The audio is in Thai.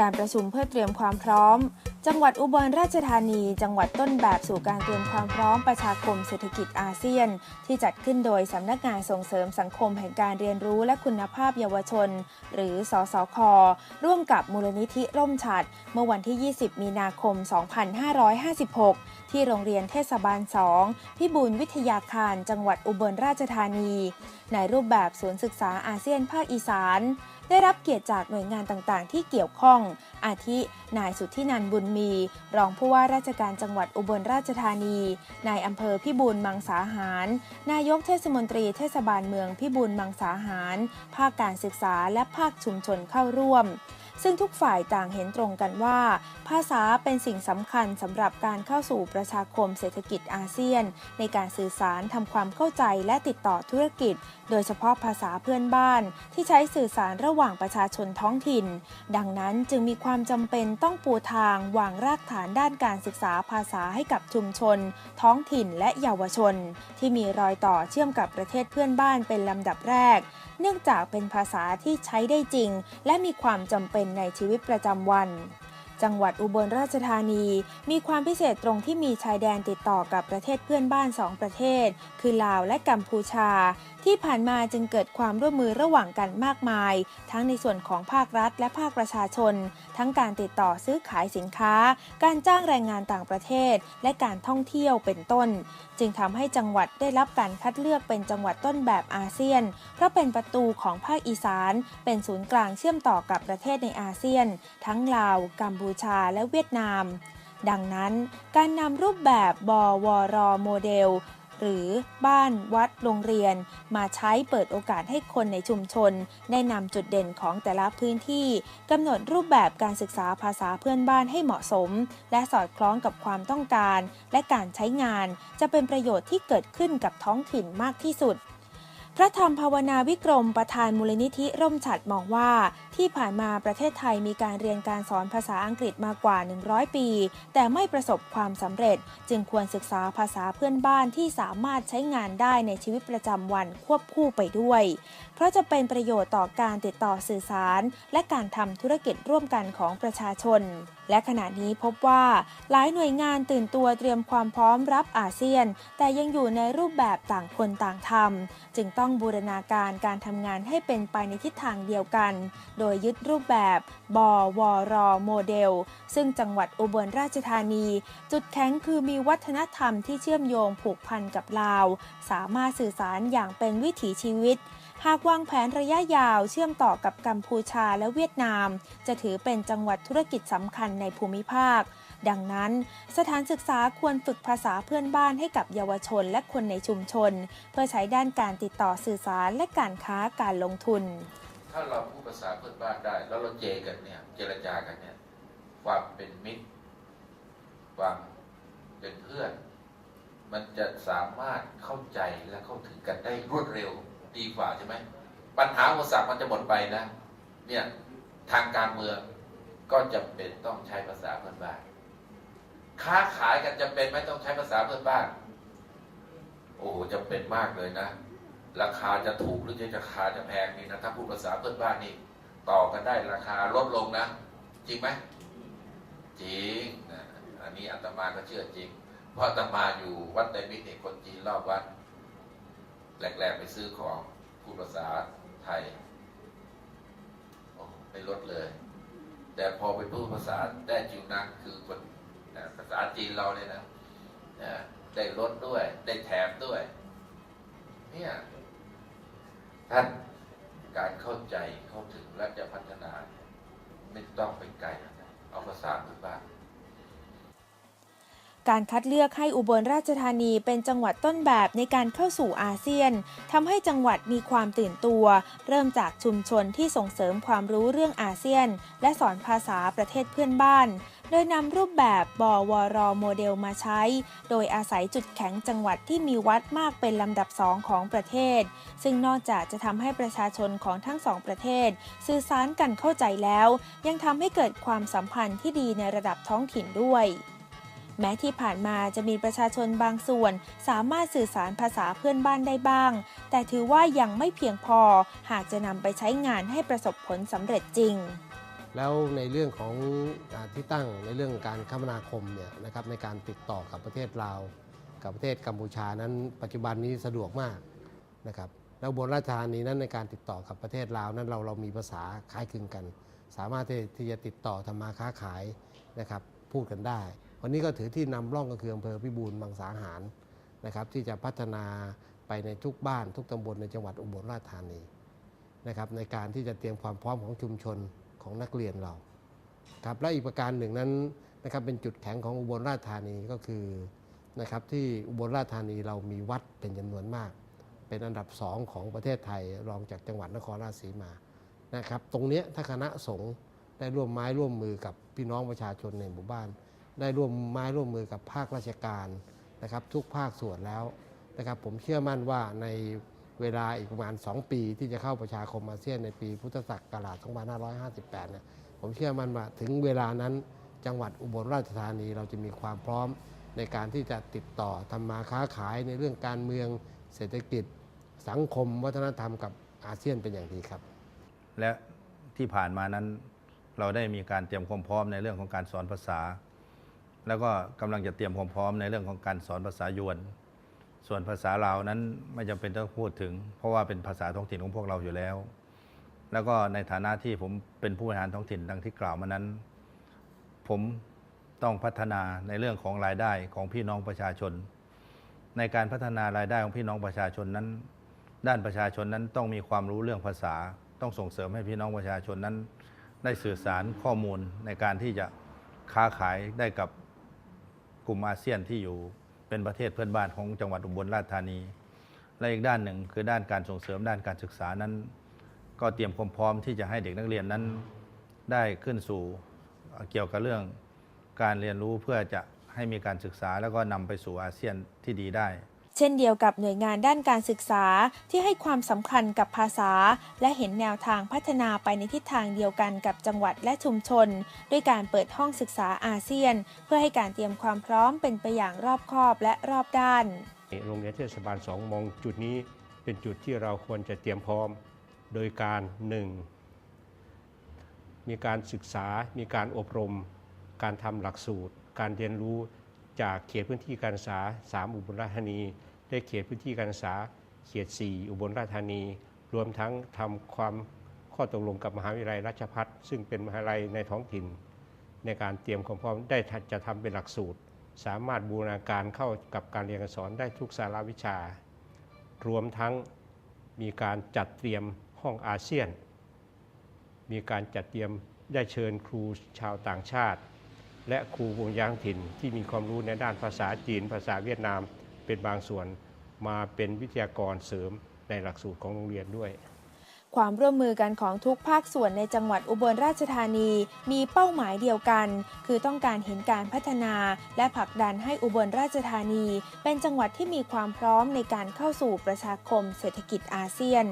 การประชุมเพื่อเตรียมความพร้อม จังหวัดอุบลราชธานี จังหวัดต้นแบบสู่การเตรียมความพร้อมประชาคมเศรษฐกิจอาเซียน ที่จัดขึ้นโดยสำนักงานส่งเสริมสังคมแห่งการเรียนรู้และคุณภาพเยาวชน หรือสสค ร่วมกับมูลนิธิร่มฉัดเมื่อวันที่ 20 มีนาคม 2556 ที่โรงเรียนเทศบาล 2 พิบูลวิทยาคาร จังหวัดอุบลราชธานี ในรูปแบบศูนย์ศึกษาอาเซียนภาคอีสาน ได้รับเกียรติจากหน่วยงานต่างๆ ที่เกี่ยวข้อง อาทิ นายสุทธินันบุญมี รองผู้ว่าราชการจังหวัดอุบลราชธานี นายอำเภอพิบูลมังสาหาร นายกเทศมนตรีเทศบาลเมืองพิบูลมังสาหาร ภาคการศึกษาและภาคชุมชนเข้าร่วม ซึ่งทุกฝ่ายต่างเห็นตรงกันว่า ภาษาเป็นสิ่งสำคัญสำหรับการเข้าสู่ประชาคมเศรษฐกิจอาเซียน ในการสื่อสารทำความเข้าใจและติดต่อธุรกิจ โดยเฉพาะภาษาเพื่อนบ้าน ที่ใช้สื่อสารระหว่างประชาชนท้องถิ่น ดังนั้นจึงมีความจำเป็นต้องปูทางวางรากฐานด้านการศึกษาภาษาให้กับชุมชน ท้องถิ่นและเยาวชน ที่มีรอยต่อเชื่อมกับประเทศเพื่อนบ้านเป็นลำดับแรก เนื่องจากเป็นภาษาที่ใช้ได้จริง และมีความจำเป็นในชีวิตประจำวัน จังหวัดอุบลราชธานี มีความพิเศษตรงที่มีชายแดนติดต่อกับประเทศเพื่อนบ้านสองประเทศ คือลาวและกัมพูชา ที่ผ่านมาจึงเกิดความร่วมมือระหว่างกันมากมาย ทั้งในส่วนของภาครัฐและภาคประชาชน ทั้งการติดต่อซื้อขายสินค้า การจ้างแรงงานต่างประเทศ และการท่องเที่ยวเป็นต้น จึงทำให้จังหวัดได้รับการคัดเลือกเป็นจังหวัดต้นแบบอาเซียน เพราะเป็นประตูของภาคอีสาน เป็นศูนย์กลางเชื่อมต่อกับประเทศในอาเซียน ทั้งลาว กัมพูชา และเวียดนามดังนั้น การนำรูปแบบบวรโมเดล หรือบ้านวัดโรงเรียน มาใช้เปิดโอกาสให้คนในชุมชน ได้นำจุดเด่นของแต่ละพื้นที่กำหนดรูปแบบการศึกษาภาษาเพื่อนบ้านให้เหมาะสม และสอดคล้องกับความต้องการ และการใช้งาน จะเป็นประโยชน์ที่เกิดขึ้นกับท้องถิ่นมากที่สุด ระธรรมภาวนาวิกรมประธานมูลนิธิร่มฉัดมองว่า ที่ผ่านมาประเทศไทยมีการเรียนการสอนภาษาอังกฤษมากว่า 100 ปี แต่ไม่ประสบความสำเร็จ จึงควรศึกษาภาษาเพื่อนบ้านที่สามารถใช้งานได้ในชีวิตประจำวันควบคู่ไปด้วย เพราะจะเป็นประโยชน์ต่อการติดต่อสื่อสาร และการทำธุรกิจร่วมกันของประชาชนและขณะนี้พบว่าหลายหน่วยงานตื่นตัวเตรียมความพร้อมรับอาเซียน แต่ยังอยู่ในรูปแบบต่างคนต่างทำจึงต้องบูรณาการการทำงานให้เป็นไปในทิศทางเดียวกัน โดยยึดรูปแบบบวรโมเดล ซึ่งจังหวัดอุบลราชธานี จุดแข็งคือมีวัฒนธรรมที่เชื่อมโยงผูกพันกับลาว สามารถสื่อสารอย่างเป็นวิถีชีวิตหากวางแผนระยะยาวเชื่อมต่อกับกัมพูชาและเวียดนาม จะถือเป็นจังหวัดธุรกิจสำคัญในภูมิภาค ดังนั้น สถานศึกษาควรฝึกภาษาเพื่อนบ้านให้กับเยาวชนและคนในชุมชน เพื่อใช้ด้านการติดต่อสื่อสารและการค้าการลงทุน ถ้าเราพูดภาษาเพื่อนบ้านได้ แล้วเราเจกันเนี่ยเจรจากันเนี่ยความเป็นมิตรความเป็นเพื่อน มันจะสามารถเข้าใจและเข้าถึงกันได้รวดเร็วดีกว่าใช่ไหมปัญหาอุปสรรคมันจะหมดไปนะ เนี่ยทางการเมืองก็จะเป็นต้องใช้ภาษาเพื่อนบ้าน ค้าขายกันจะเป็นไหมต้องใช้ภาษาเพื่อนบ้าน โอ้โหจะเป็นมากเลยนะ ราคาจะถูกหรือจะราคาจะแพงนี่นะถ้าพูดภาษาเพื่อนบ้านนี่ต่อกันได้ราคาลดลงนะ จริงไหมจริงนะอันนี้อาตมาก็เชื่อจริง เพราะอาตมาอยู่วัดไตรมิตรเนี่ยคนจีนรอบวัดแรกๆไปซื้อของพูดภาษาไทยไม่ลดเลย แต่พอไปพูดภาษาแต้จิวนังคือคนาษาจีนเราเนี่ยนะนะได้ลดด้วย ได้แถมด้วย เนี่ยท่านการเข้าใจเข้าถึงและจะพัฒนา ไม่ต้องไปไกล เอาภาษาพื้นบ้าน การคัดเลือกให้อุบลราชธานีเป็นจังหวัดต้นแบบในการเข้าสู่อาเซียนทำให้จังหวัดมีความตื่นตัว เริ่มจากชุมชนที่ส่งเสริมความรู้เรื่องอาเซียน และสอนภาษาประเทศเพื่อนบ้าน โดยนำรูปแบบบวรโมเดลมาใช้ โดยอาศัยจุดแข็งจังหวัดที่มีวัดมากเป็นลำดับสองของประเทศ ซึ่งนอกจากจะทำให้ประชาชนของทั้งสองประเทศ สื่อสารกันเข้าใจแล้ว ยังทำให้เกิดความสัมพันธ์ที่ดีในระดับท้องถิ่นด้วย แม้ที่ผ่านมาจะมีประชาชนบางส่วน สามารถสื่อสารภาษาเพื่อนบ้านได้บ้าง แต่ถือว่ายังไม่เพียงพอ หากจะนำไปใช้งานให้ประสบผลสำเร็จจริงแล้วในเรื่องของอที่ตั้งในเรื่องการคมนาคมเนี่ยนะครับในการติดต่อกับประเทศลาว กับประเทศกัมพูชานั้น ปัจจุบันนี้สะดวกมากนะครับแล้วบนราชธานีนั้นในการติดต่อกับประเทศลาวนั้นเราเรามีภาษาคล้ายคลึงกัน สามารถที่จะติดต่อทำมาค้าขายนะครับพูดกันได้ วันนี้ก็ถือที่นำร่องก็คืออำเภอพิบูลมังสาหารนะครับ ที่จะพัฒนาไปในทุกบ้านทุกตำบลในจังหวัดอุบลราชธานีนะครับ ในการที่จะเตรียมความพร้อมของชุมชนของนักเรียนเราครับและอีกประการหนึ่งนั้นนะครับเป็นจุดแข็งของอุบลราชธานีก็คือนะครับที่อุบลราชธานีเรามีวัดเป็นจำนวนมาก เป็นอันดับสองของประเทศไทยรองจากจังหวัดนครราชสีมานะครับ ตรงนี้ถ้าคณะสงฆ์ได้ร่วมไม้ร่วมมือกับพี่น้องประชาชนในหมู่บ้าน ได้ร่วมไม้ร่วมมือกับภาคราชการนะครับ ทุกภาคส่วนแล้วนะครับ ผมเชื่อมั่นว่าในเวลาอีกประมาณ 2 ปีที่จะเข้าประชาคมอาเซียนในปีพุทธศักราช 2558 เนี่ย ผมเชื่อมั่นว่าถึงเวลานั้นจังหวัดอุบลราชธานีเราจะมีความพร้อมในการที่จะติดต่อทำมาค้าขายในเรื่องการเมืองเศรษฐกิจ สังคม วัฒนธรรมกับอาเซียนเป็นอย่างดีครับ และที่ผ่านมานั้นเราได้มีการเตรียมความพร้อมในเรื่องของการสอนภาษา แล้วก็กำลังจะเตรียมความพร้อมในเรื่องของการสอนภาษายวน ส่วนภาษาลาวนั้นไม่จำเป็นต้องพูดถึง เพราะว่าเป็นภาษาท้องถิ่นของพวกเราอยู่แล้ว แล้วก็ในฐานะที่ผมเป็นผู้บริหารท้องถิ่นดังที่กล่าวมานั้น ผมต้องพัฒนาในเรื่องของรายได้ของพี่น้องประชาชน ในการพัฒนารายได้ของพี่น้องประชาชนนั้น ด้านประชาชนนั้นต้องมีความรู้เรื่องภาษา ต้องส่งเสริมให้พี่น้องประชาชนนั้น ได้สื่อสารข้อมูลในการที่จะค้าขายได้กับ ลุ่มอาเซียนที่อยู่เป็นประเทศเพื่อนบ้านของจังหวัดอุบลราชธานี และอีกด้านหนึ่งคือด้านการส่งเสริมด้านการศึกษานั้น ก็เตรียมความพร้อมที่จะให้เด็กนักเรียนนั้นได้ขึ้นสู่เกี่ยวกับเรื่องการเรียนรู้เพื่อจะให้มีการศึกษาแล้วก็นำไปสู่อาเซียนที่ดีได้ เช่นเดียวกับหน่วยงานด้านการศึกษาที่ให้ความสำคัญกับภาษา และเห็นแนวทางพัฒนาไปในทิศทางเดียวกันกับจังหวัดและชุมชน ด้วยการเปิดห้องศึกษาอาเซียน เพื่อให้การเตรียมความพร้อมเป็นไปอย่างรอบคอบและรอบด้าน โรงเรียนเทศบาลสองมองจุดนี้เป็นจุดที่เราควรจะเตรียมพร้อม โดยการ 1. มีการศึกษา มีการอบรม การทำหลักสูตร การเรียนรู้ จากเขตพื้นที่การศึกษา 3 อุบลราชธานีและเขตพื้นที่การศึกษา เขต 4 อุบลราชธานี รวมทั้งทำความข้อตกลงกับมหาวิทยาลัยราชภัฏซึ่งเป็นมหาวิทยาลัยในท้องถิ่น ในการเตรียมความพร้อมได้จะทำเป็นหลักสูตร สามารถบูรณาการเข้ากับการเรียนการสอนได้ทุกสาระวิชา รวมทั้งมีการจัดเตรียมห้องอาเซียน มีการจัดเตรียมได้เชิญครูชาวต่างชาติ และครูวงยางถิ่นที่มีความรู้ในด้านภาษาจีน ภาษาเวียดนามเป็นบางส่วนมาเป็นวิทยากรเสริมในหลักสูตรของโรงเรียนด้วย ความร่วมมือกันของทุกภาคส่วนในจังหวัดอุบลราชธานีมีเป้าหมายเดียวกัน คือต้องการเห็นการพัฒนาและผลักดันให้อุบลราชธานี เป็นจังหวัดที่มีความพร้อมในการเข้าสู่ประชาคมเศรษฐกิจอาเซียน